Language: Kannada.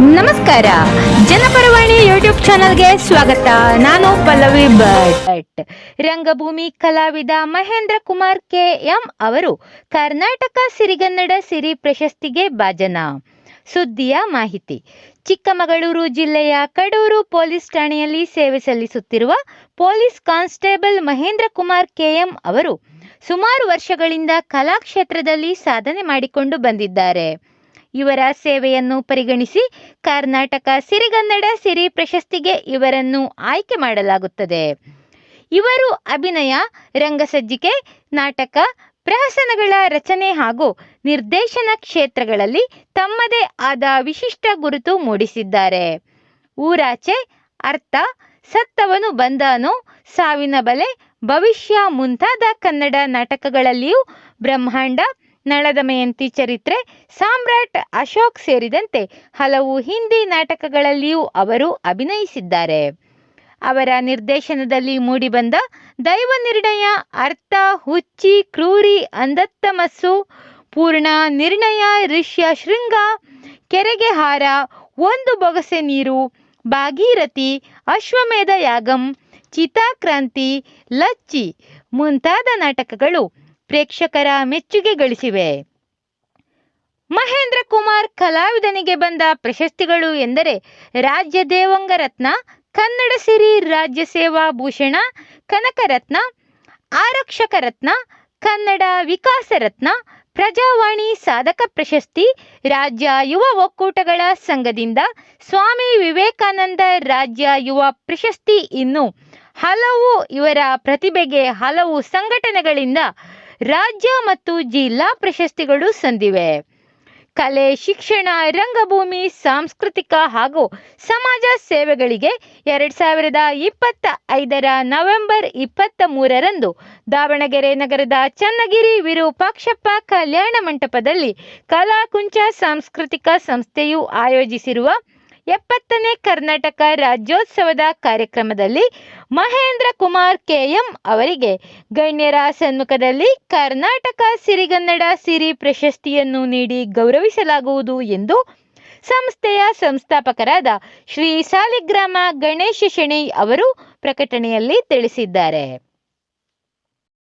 ನಮಸ್ಕಾರ. ಜನಪರವಾಣಿ ಯೂಟ್ಯೂಬ್ ಚಾನಲ್ಗೆ ಸ್ವಾಗತ. ನಾನು ಪಲ್ಲವಿ ಭಟ್. ರಂಗಭೂಮಿ ಕಲಾವಿದ ಮಹೇಂದ್ರ ಕುಮಾರ್ ಕೆ ಎಂ ಅವರು ಕರ್ನಾಟಕ ಸಿರಿಗನ್ನಡ ಸಿರಿ ಪ್ರಶಸ್ತಿಗೆ ಭಾಜನ. ಸುದ್ದಿಯ ಮಾಹಿತಿ. ಚಿಕ್ಕಮಗಳೂರು ಜಿಲ್ಲೆಯ ಕಡೂರು ಪೊಲೀಸ್ ಠಾಣೆಯಲ್ಲಿ ಸೇವೆ ಸಲ್ಲಿಸುತ್ತಿರುವ police constable Mahendra Kumar KM ಅವರು ಸುಮಾರು ವರ್ಷಗಳಿಂದ ಕಲಾಕ್ಷೇತ್ರದಲ್ಲಿ ಸಾಧನೆ ಮಾಡಿಕೊಂಡು ಬಂದಿದ್ದಾರೆ. ಇವರ ಸೇವೆಯನ್ನು ಪರಿಗಣಿಸಿ ಕರ್ನಾಟಕ ಸಿರಿಗನ್ನಡ ಸಿರಿ ಪ್ರಶಸ್ತಿಗೆ ಇವರನ್ನು ಆಯ್ಕೆ ಮಾಡಲಾಗುತ್ತದೆ. ಇವರು ಅಭಿನಯ, ರಂಗಸಜ್ಜಿಕೆ, ನಾಟಕ, ಪ್ರಹಸನಗಳ ರಚನೆ ಹಾಗೂ ನಿರ್ದೇಶನ ಕ್ಷೇತ್ರಗಳಲ್ಲಿ ತಮ್ಮದೇ ಆದ ವಿಶಿಷ್ಟ ಗುರುತು ಮೂಡಿಸಿದ್ದಾರೆ. ಊರಾಚೆ ಅರ್ಥ, ಸತ್ತವನು ಬಂದಾನು, ಸಾವಿನ ಬಲೆ, ಭವಿಷ್ಯ ಮುಂತಾದ ಕನ್ನಡ ನಾಟಕಗಳಲ್ಲಿಯೂ ಬ್ರಹ್ಮಾಂಡ ನಳದಮಯಂತಿ ಚರಿತ್ರೆ, ಸಾಮ್ರಾಟ್ ಅಶೋಕ್ ಸೇರಿದಂತೆ ಹಲವು ಹಿಂದಿ ನಾಟಕಗಳಲ್ಲಿಯೂ ಅವರು ಅಭಿನಯಿಸಿದ್ದಾರೆ. ಅವರ ನಿರ್ದೇಶನದಲ್ಲಿ ಮೂಡಿಬಂದ ದೈವ ನಿರ್ಣಯ, ಅರ್ಥ, ಹುಚ್ಚಿ, ಕ್ರೂರಿ ಅಂದತ್ತಮಸ್ಸು ಪೂರ್ಣ ನಿರ್ಣಯ, ಋಷ್ಯ, ಶೃಂಗ, ಕೆರೆಗೆ ಹಾರ, ಒಂದು ಬೊಗಸೆ ನೀರು, ಭಾಗೀರಥಿ, ಅಶ್ವಮೇಧ ಯಾಗಂ, ಚಿತಾಕ್ರಾಂತಿ, ಲಚ್ಚಿ ಮುಂತಾದ ನಾಟಕಗಳು ಪ್ರೇಕ್ಷಕರ ಮೆಚ್ಚುಗೆ ಗಳಿಸಿವೆ. ಮಹೇಂದ್ರ ಕುಮಾರ್ ಕಲಾವಿದನಿಗೆ ಬಂದ ಪ್ರಶಸ್ತಿಗಳು ಎಂದರೆ ರಾಜ್ಯ ದೇವಂಗ ರತ್ನ, ಕನ್ನಡ ಸಿರಿ ರಾಜ್ಯ ಸೇವಾ ಭೂಷಣ, ಕನಕ ರತ್ನ, ಆರಕ್ಷಕ ರತ್ನ, ಕನ್ನಡ ವಿಕಾಸ ರತ್ನ, ಪ್ರಜಾವಾಣಿ ಸಾಧಕ ಪ್ರಶಸ್ತಿ, ರಾಜ್ಯ ಯುವ ಒಕ್ಕೂಟಗಳ ಸಂಘದಿಂದ ಸ್ವಾಮಿ ವಿವೇಕಾನಂದ ರಾಜ್ಯ ಯುವ ಪ್ರಶಸ್ತಿ ಇನ್ನು ಹಲವು ಇವರ ಪ್ರತಿಭೆಗೆ ಹಲವು ಸಂಘಟನೆಗಳಿಂದ ರಾಜ್ಯ ಮತ್ತು ಜಿಲ್ಲಾ ಪ್ರಶಸ್ತಿಗಳು ಸಂದಿವೆ. ಕಲೆ, ಶಿಕ್ಷಣ, ರಂಗಭೂಮಿ, ಸಾಂಸ್ಕೃತಿಕ ಹಾಗೂ ಸಮಾಜ ಸೇವೆಗಳಿಗೆ ಎರಡು ಸಾವಿರದ ಇಪ್ಪತ್ತ ಐದರ ನವೆಂಬರ್ ಇಪ್ಪತ್ತ ಮೂರರಂದು ದಾವಣಗೆರೆ ನಗರದ ಚನ್ನಗಿರಿ ವಿರೂಪಾಕ್ಷಪ್ಪ ಕಲ್ಯಾಣ ಮಂಟಪದಲ್ಲಿ ಕಲಾಕುಂಚ ಸಾಂಸ್ಕೃತಿಕ ಸಂಸ್ಥೆಯು ಆಯೋಜಿಸಿರುವ ಎಪ್ಪತ್ತನೇ ಕರ್ನಾಟಕ ರಾಜ್ಯೋತ್ಸವದ ಕಾರ್ಯಕ್ರಮದಲ್ಲಿ ಮಹೇಂದ್ರ ಕುಮಾರ್ ಕೆಎಂ ಅವರಿಗೆ ಗಣ್ಯರ ಸನ್ಮುಖದಲ್ಲಿ ಕರ್ನಾಟಕ ಸಿರಿಗನ್ನಡ ಸಿರಿ ಪ್ರಶಸ್ತಿಯನ್ನು ನೀಡಿ ಗೌರವಿಸಲಾಗುವುದು ಎಂದು ಸಂಸ್ಥೆಯ ಸಂಸ್ಥಾಪಕರಾದ ಶ್ರೀ ಸಾಲಿಗ್ರಾಮ ಗಣೇಶ ಶೆಣೈ ಅವರು ಪ್ರಕಟಣೆಯಲ್ಲಿ ತಿಳಿಸಿದ್ದಾರೆ.